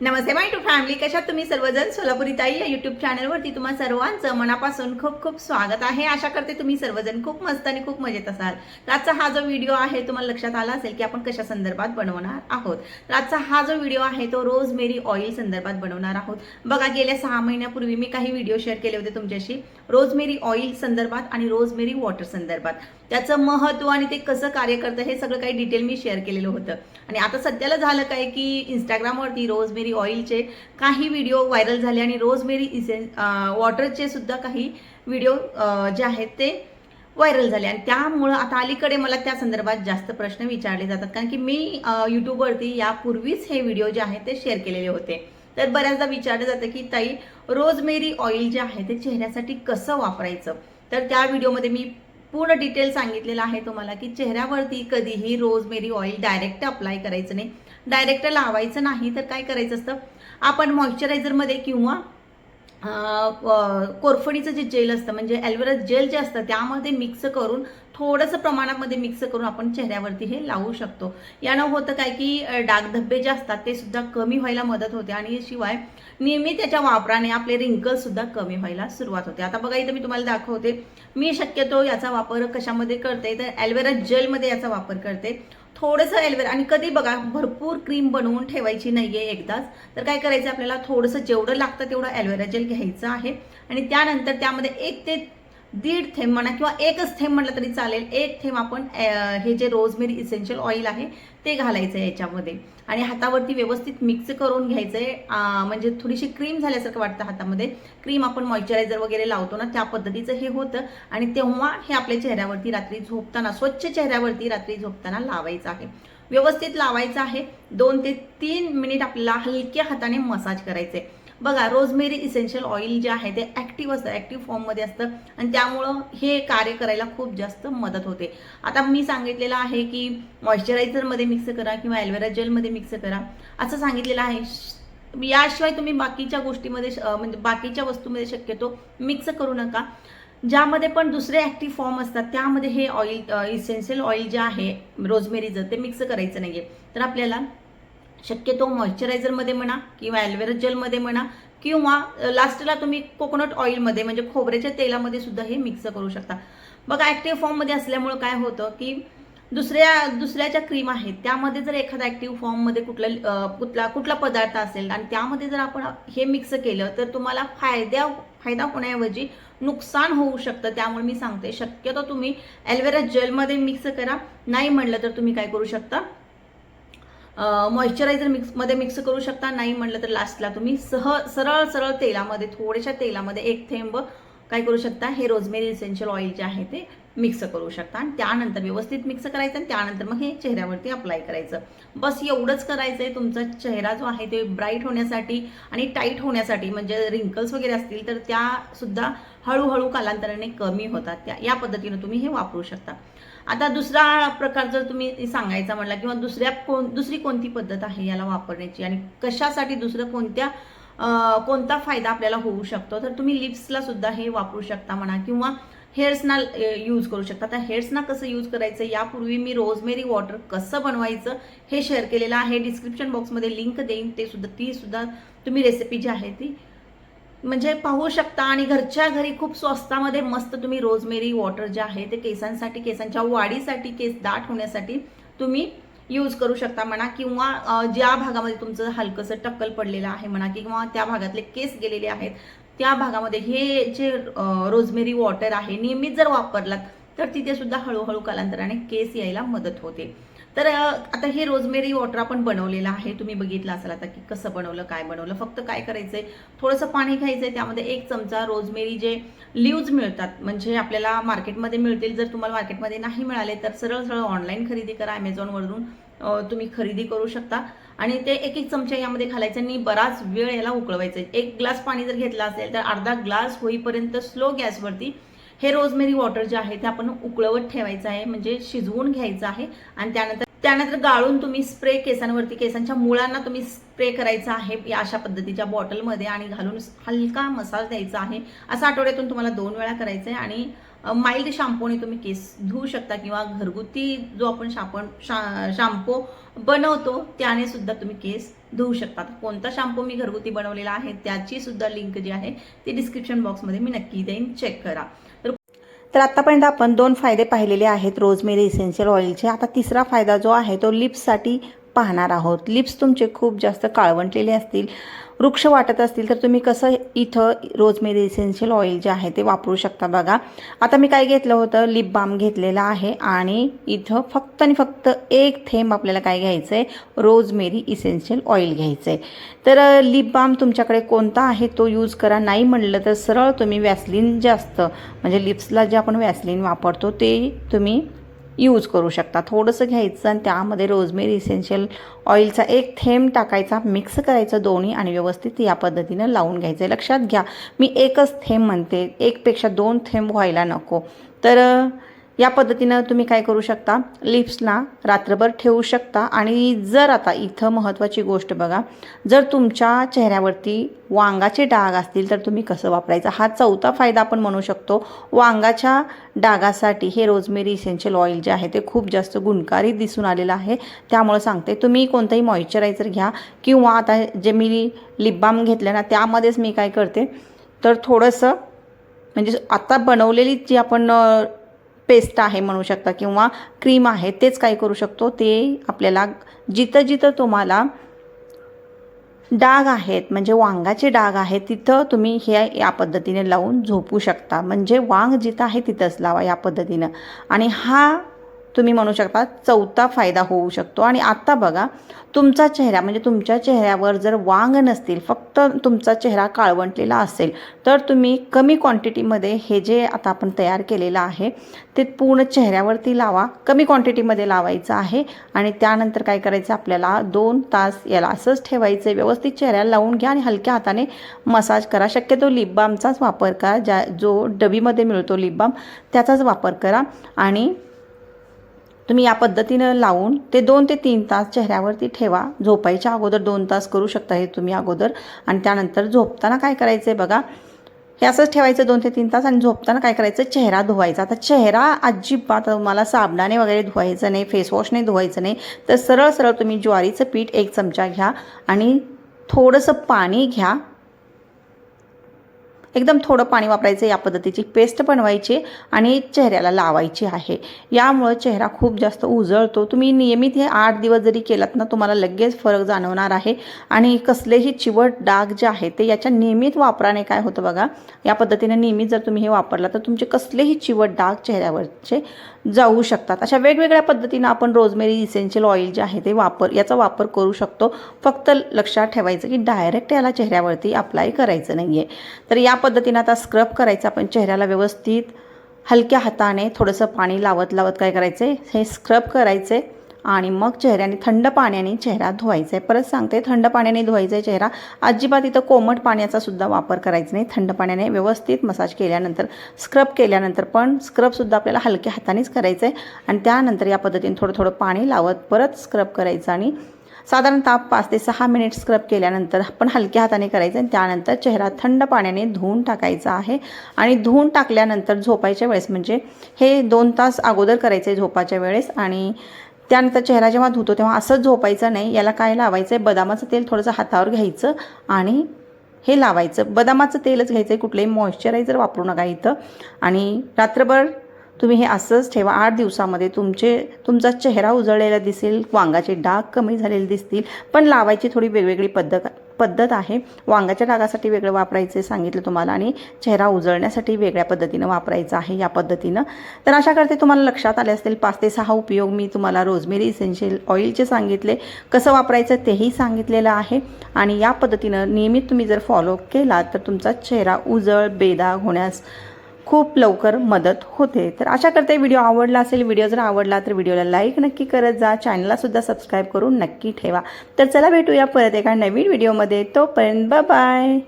Namaste my to family कशात तुम्ही सर्वजण? सोलापुरी ताई या युट्यूब चॅनलवरती तुम्हा सर्वांचं मनापासून खूप खूप स्वागत आहे. आशा करते तुम्ही सर्वजण खूप मस्त आणि खूप मजेत असाल. तर आजचा हा जो व्हिडिओ आहे तुम्हाला लक्षात आला असेल की आपण कशा संदर्भात बनवणार आहोत. तर आजचा हा जो व्हिडिओ आहे तो रोज मेरी ऑइल संदर्भात बनवणार आहोत. बघा गेल्या सहा महिन्यापूर्वी मी काही व्हिडिओ शेअर केले होते तुमच्याशी. रोज मेरी ऑइल संदर्भात आणि रोज मेरी वॉटर संदर्भात. त्याचं महत्त्व आणि ते कसं कार्य करतं हे सगळं काही डिटेल मी शेअर केलेलं होतं. आणि आता सध्याला झालं काय की इंस्टाग्रामवरती रोज मेरी ऑइलचे काही व्हिडिओ व्हायरल झाले आणि रोज मेरी वॉटरचे सुद्धा काही व्हिडिओ जे आहेत ते व्हायरल झाले. आणि त्यामुळं आता अलीकडे मला त्या संदर्भात जास्त प्रश्न विचारले जातात. कारण की मी यूट्यूबवरती यापूर्वीच हे व्हिडिओ जे आहेत ते शेअर केलेले होते. तर बऱ्याचदा विचारलं जातं की ताई रोजमेरी ऑइल जे आहे ते चेहऱ्यासाठी कसं वापरायचं? तर त्या व्हिडिओमध्ये मी पूर्ण डिटेल सांगितलेलं आहे तुम्हाला की चेहऱ्यावरती कधीही रोजमेरी ऑइल डायरेक्ट अप्लाय करायचं नाही. डायरेक्ट लावायचं नाही तर काय करायचं असतं? आपण मॉइश्चरायझरमध्ये किंवा कोरफडीचं जे जेल असतं म्हणजे ॲल्वेरा जेल जे असतं त्यामध्ये मिक्स करून थोडंसं प्रमाणामध्ये मिक्स करून आपण चेहऱ्यावरती हे लावू शकतो. यानं होतं काय की डाग डागधब्बे जे असतात ते सुद्धा कमी व्हायला मदत होते. आणि शिवाय नेहमी त्याच्या वापराने आपले रिंकल्स सुद्धा कमी व्हायला सुरुवात होते. आता बघा इथं मी तुम्हाला दाखवते. मी शक्यतो याचा वापर कशामध्ये करते? तर ॲल्वेरा जेलमध्ये याचा वापर करते. थोडंसं ॲल्वेरा आणि कधी बघा भरपूर क्रीम बनवून ठेवायची नाही आहे एकदाच. तर काय करायचं आपल्याला? थोडंसं जेवढं लागतं तेवढं ॲल्वेरा जेल घ्यायचं आहे. आणि त्यानंतर त्यामध्ये एक ते दीड थेंब म्हणा किंवा एकच थेंब म्हटलं तरी चालेल. एक थेंब आपण हे जे रोजमेरी इसेन्शियल ऑइल आहे ते घालायचं आहे याच्यामध्ये. आणि हातावरती व्यवस्थित मिक्स करून घ्यायचं आहे म्हणजे थोडीशी क्रीम झाल्यासारखं वाटतं हातामध्ये. क्रीम आपण मॉइश्चरायझर वगैरे लावतो ना त्या पद्धतीचं हे होतं. आणि तेव्हा हे आपल्या चेहऱ्यावरती रात्री झोपताना स्वच्छ चेहऱ्यावरती रात्री झोपताना लावायचं आहे. व्यवस्थित लावायचं आहे. दोन ते तीन मिनिट आपल्याला हलक्या हाताने मसाज करायचं आहे बघा रोजमेरी इसेन्शियल ऑइल जे आहे ते ॲक्टिव्ह असतं ॲक्टिव्ह फॉर्ममध्ये असतं. आणि त्यामुळं हे कार्य करायला खूप जास्त मदत होते. आता मी सांगितलेलं आहे की मॉइश्चरायझरमध्ये मिक्स करा किंवा ॲल्वेरा जेलमध्ये मिक्स करा. असं सांगितलेलं आहे. याशिवाय तुम्ही बाकीच्या गोष्टीमध्ये म्हणजे बाकीच्या वस्तूमध्ये शक्यतो मिक्स करू नका. ज्यामध्ये पण दुसरे ॲक्टिव्ह फॉर्म असतात त्यामध्ये हे ऑइल इसेन्शियल ऑइल जे आहे रोजमेरीचं ते मिक्स करायचं नाही आहे तर आपल्याला शक्यतो मॉइश्चरायझरमध्ये म्हणा किंवा ॲल्वेरा जेलमध्ये म्हणा किंवा लास्टला तुम्ही कोकोनट ऑइलमध्ये म्हणजे खोबऱ्याच्या तेलामध्ये सुद्धा हे मिक्स करू शकता. बघा ॲक्टिव्ह फॉर्ममध्ये असल्यामुळं काय होतं की दुसऱ्या दुसऱ्या ज्या क्रीम आहेत त्यामध्ये जर एखादा ॲक्टिव्ह फॉर्ममध्ये कुठला कुठला कुठला पदार्थ असेल आणि त्यामध्ये जर आपण हे मिक्स केलं तर तुम्हाला फायद्या फायदा होण्याऐवजी नुकसान होऊ शकतं त्यामुळे मी सांगते. शक्यतो तुम्ही ॲल्वेरा जेलमध्ये मिक्स करा. नाही म्हणलं तर तुम्ही काय करू शकता? मॉइश्चरायझर मिक्समध्ये मिक्स करू शकता. नाही म्हटलं तर लास्टला तुम्ही सह सरळ सरळ तेलामध्ये थोड्याशा तेलामध्ये एक थेंब काय करू शकता? हे रोजमेरी इसेन्शियल ऑइल जे आहे ते मिक्स करू शकता. आणि त्यानंतर व्यवस्थित मिक्स करायचं आणि त्यानंतर मग हे चेहऱ्यावरती अप्लाय करायचं. बस एवढंच करायचं आहे तुमचा चेहरा जो आहे ते ब्राईट होण्यासाठी आणि टाईट होण्यासाठी म्हणजे रिंकल्स वगैरे असतील तर त्यासुद्धा हळूहळू कालांतराने कमी होतात. त्या या पद्धतीनं तुम्ही हे वापरू शकता. आता दुसरा प्रकार जर तुम्ही सांगायचा म्हटला किंवा दुसऱ्या कोण दुसरी कोणती पद्धत आहे याला वापरण्याची आणि कशासाठी दुसरं कोणत्या कोणता फायदा आपल्याला होऊ शकतो तर तुम्ही लिप्सला सुद्धा हे वापरू शकता म्हणा किंवा हेअर्सना यूज करू शकता. आता हेअर्सना कसं यूज करायचं? यापूर्वी मी रोजमेरी वॉटर कसं बनवायचं हे शेअर केलेलं आहे. डिस्क्रिप्शन बॉक्समध्ये लिंक देईन. ते सुद्धा ती सुद्धा तुम्ही रेसिपी जी आहे ती म्हणजे पाहू शकता आणि घरच्या घरी खूप स्वस्तामध्ये मस्त तुम्ही रोजमेरी वॉटर जे आहे ते केसांसाठी केसांच्या वाढीसाठी केस दाट होण्यासाठी तुम्ही यूज करू शकता म्हणा किंवा ज्या भागामध्ये तुमचं हलकंसं टक्कल पडलेलं आहे म्हणा किंवा त्या भागातले केस गेलेले आहेत त्या भागामध्ये हे जे रोजमेरी वॉटर आहे नियमित जर वापरलात तर तिथे सुद्धा हळूहळू कालांतराने केस यायला मदत होते. तर आता हे रोजमेरी वॉटर आपण बनवलेलं आहे. तुम्ही बघितलं असाल आता की कसं बनवलं काय बनवलं. फक्त काय करायचंय? थोडंसं पाणी घ्यायचंय. त्यामध्ये एक चमचा रोजमेरी जे लिव्ज मिळतात म्हणजे आपल्याला मार्केटमध्ये मिळतील. जर तुम्हाला मार्केटमध्ये नाही मिळाले तर सरळ सरळ ऑनलाईन खरेदी करा. ॲमेझॉनवरून तुम्ही खरेदी करू शकता. आणि ते एक एक चमचा यामध्ये घालायचं आणि बराच वेळ याला उकळवायचं. एक ग्लास पाणी जर घेतला असेल तर अर्धा ग्लास होईपर्यंत स्लो गॅसवरती हे रोजमेरी वॉटर जे आहे ते आपण उकळवत ठेवायचं आहे म्हणजे शिजवून घ्यायचं आहे. आणि त्यानंतर त्यानंतर गाळून तुम्ही स्प्रे केसांवरती केसांच्या मुळांना तुम्ही स्प्रे करायचा आहे या अशा पद्धतीच्या बॉटलमध्ये आणि घालून हलका मसाज द्यायचा आहे. असं आठवड्यातून तुम्हाला दोन वेळा करायचं आहे आणि माइल्ड शॅम्पूने तुम्ही केस धुवू शकता किंवा घरगुती जो आपण शापण शा शॅम्पू बनवतो त्याने सुद्धा तुम्ही केस धुवू शकता. कोणता शॅम्पू मी घरगुती बनवलेला आहे त्याची सुद्धा लिंक जी आहे ती डिस्क्रिप्शन बॉक्समध्ये मी नक्की देईन. चेक करा. तर आत्तापर्यंत आपण दोन फायदे पाहिलेले आहेत रोजमेरी इसेन्शियल ऑइलचे आता तिसरा फायदा जो आहे तो लिप्ससाठी पाहणार आहोत. लिप्स तुमचे खूप जास्त काळवंटलेले असतील. वृक्ष वाटत असतील तर तुम्ही कसं इथं रोजमेरी इसेन्शियल ऑइल जे आहे ते वापरू शकता बघा. आता मी काय घेतलं होतं? लिप बाम घेतलेला आहे आणि इथं फक्त आणि फक्त एक थेंब आपल्याला काय घ्यायचं आहे रोजमेरी इसेन्शियल ऑइल घ्यायचं आहे तर लिप बाम तुमच्याकडे कोणता आहे तो यूज करा. नाही म्हणलं तर सरळ तुम्ही वॅसलिन जास्त म्हणजे लिप्सला जे आपण वॅसलिन वापरतो ते तुम्ही यूज करू शकता. थोडंसं घ्यायचं आणि त्यामध्ये रोजमेरी इसेन्शियल ऑइलचा एक थेंब टाकायचा मिक्स करायचं दोन्ही आणि व्यवस्थित या पद्धतीनं लावून घ्यायचं. लक्षात घ्या मी एकच थेंब म्हणते एकपेक्षा दोन थेंब व्हायला नको. तर या पद्धतीनं तुम्ही काय करू शकता? लिप्सला रात्रभर ठेवू शकता. आणि जर आता इथं महत्त्वाची गोष्ट बघा जर तुमच्या चेहऱ्यावरती वांगाचे डाग असतील तर तुम्ही कसं वापरायचं? हा चौथा फायदा आपण म्हणू शकतो. वांगाच्या डागासाठी हे रोजमेरी इसेन्शियल ऑइल जे आहे ते खूप जास्त गुणकारी दिसून आलेलं आहे. त्यामुळे सांगते तुम्ही कोणतंही मॉइश्चरायझर घ्या किंवा आता जे मी लिपबाम घेतलं ना त्यामध्येच मी काय करते तर थोडंसं म्हणजे आता बनवलेली जी आपण पेस्ट आहे म्हणू शकता किंवा क्रीम आहे तेच काय करू शकतो. ते आपल्याला जिथं जिथं तुम्हाला डाग आहेत म्हणजे वांगाचे डाग आहेत तिथं तुम्ही हे या पद्धतीने लावून झोपू शकता. म्हणजे वांग जिथं आहे तिथंच लावा या पद्धतीनं. आणि हा तुम्ही म्हणू शकता चौथा फायदा होऊ शकतो. आणि आत्ता बघा तुमचा चेहरा म्हणजे तुमच्या चेहऱ्यावर जर वांग नसतील फक्त तुमचा चेहरा काळवंटलेला असेल तर तुम्ही कमी क्वांटिटीमध्ये हे जे आता आपण तयार केलेलं आहे ते पूर्ण चेहऱ्यावरती लावा. कमी क्वांटिटीमध्ये लावायचं आहे आणि त्यानंतर काय करायचं? आपल्याला दोन तास याला असंच ठेवायचं आहे. व्यवस्थित चेहऱ्याला लावून घ्या आणि हलक्या हाताने मसाज करा. शक्यतो लिप बामचाच वापर करा. ज्या जो डबीमध्ये मिळतो लिप बाम त्याचाच वापर करा. आणि तुम्ही या पद्धतीनं लावून ते दोन ते तीन तास चेहऱ्यावरती ठेवा. झोपायच्या अगोदर दोन तास करू शकता हे तुम्ही अगोदर. आणि त्यानंतर झोपताना काय करायचं आहे बघा हे असंच ठेवायचं दोन ते तीन तास आणि झोपताना काय करायचं? चेहरा धुवायचा. आता चेहरा अजिबात मला साबणाने वगैरे धुवायचं नाही फेसवॉशने धुवायचं नाही. तर सरळ सरळ तुम्ही ज्वारीचं पीठ एक चमचा घ्या आणि थोडंसं पाणी घ्या. एकदम थोडं पाणी वापरायचं या पद्धतीची पेस्ट बनवायची आणि चेहऱ्याला लावायची आहे. यामुळं चेहरा खूप जास्त उजळतो. तुम्ही नियमित हे आठ दिवस जरी केलात ना तुम्हाला लगेच फरक जाणवणार आहे. आणि कसलेही चिवट डाग जे आहे ते याच्या नियमित वापराने काय होतं बघा या पद्धतीने नियमित जर तुम्ही हे वापरला तर तुमचे कसलेही चिवट डाग चेहऱ्यावरचे जाऊ शकतात. अशा वेगवेगळ्या पद्धतीनं आपण रोजमेरी इसेन्शियल ऑइल जे आहे ते वापर याचा वापर करू शकतो. फक्त लक्षात ठेवायचं की डायरेक्ट याला चेहऱ्यावरती अप्लाय करायचं नाही आहे तर या पद्धतीनं आता स्क्रब करायचं आपण चेहऱ्याला व्यवस्थित हलक्या हाताने थोडंसं पाणी लावत लावत काय करायचं आहे हे स्क्रब करायचं आहे आणि मग चेहऱ्याने थंड पाण्याने चेहरा धुवायचा आहे परत सांगते थंड पाण्याने धुवायचा आहे चेहरा अजिबात इथं कोमट पाण्याचा सुद्धा वापर करायचा नाही. थंड पाण्याने व्यवस्थित मसाज केल्यानंतर स्क्रब केल्यानंतर पण स्क्रबसुद्धा आपल्याला हलक्या हातानेच करायचं आहे आणि त्यानंतर या पद्धतीने थोडं थोडं पाणी लावत परत स्क्रब करायचं आणि साधारणतः पाच ते सहा मिनिट स्क्रब केल्यानंतर आपण हलक्या हाताने करायचं आणि त्यानंतर चेहरा थंड पाण्याने धुवून टाकायचा आहे. आणि धुवून टाकल्यानंतर झोपायच्या वेळेस म्हणजे हे दोन तास अगोदर करायचं आहे झोपाच्या वेळेस आणि त्यानंतर चेहरा जेव्हा धुतो तेव्हा असंच झोपायचं नाही. याला काय लावायचं आहे बदामाचं तेल थोडंसं हातावर घ्यायचं आणि हे लावायचं. बदामाचं तेलच घ्यायचं आहे कुठलंही मॉइश्चरायझर वापरू नका इथं. आणि रात्रभर तुम्ही हे असंच ठेवा. आठ दिवसामध्ये तुमचे तुमचा चेहरा उजळलेला दिसेल वांगाचे डाग कमी झालेले दिसतील. पण लावायची थोडी वेगवेगळी पद्धत पद्धत आहे. वांगाच्या डागासाठी वेगळं वापरायचं सांगितलं तुम्हाला आणि चेहरा उजळण्यासाठी वेगळ्या पद्धतीनं वापरायचं आहे या पद्धतीनं. तर अशा करते तुम्हाला लक्षात आले असतील पाच ते सहा उपयोग मी तुम्हाला रोजमेरी इसेन्शियल ऑइलचे सांगितले. कसं वापरायचं तेही सांगितलेलं आहे. आणि या पद्धतीनं नियमित तुम्ही जर फॉलो केला तर तुमचा चेहरा उजळ बेदाग होण्यास खूप लवकर मदत होते. तर आशा करते व्हिडिओ आवडला असेल व्हिडिओ जर आवडला तर व्हिडिओला लाईक नक्की करत जा. चॅनललासुद्धा सबस्क्राईब करून नक्की ठेवा. तर चला भेटूया परत एका नवीन व्हिडिओमध्ये तोपर्यंत बाय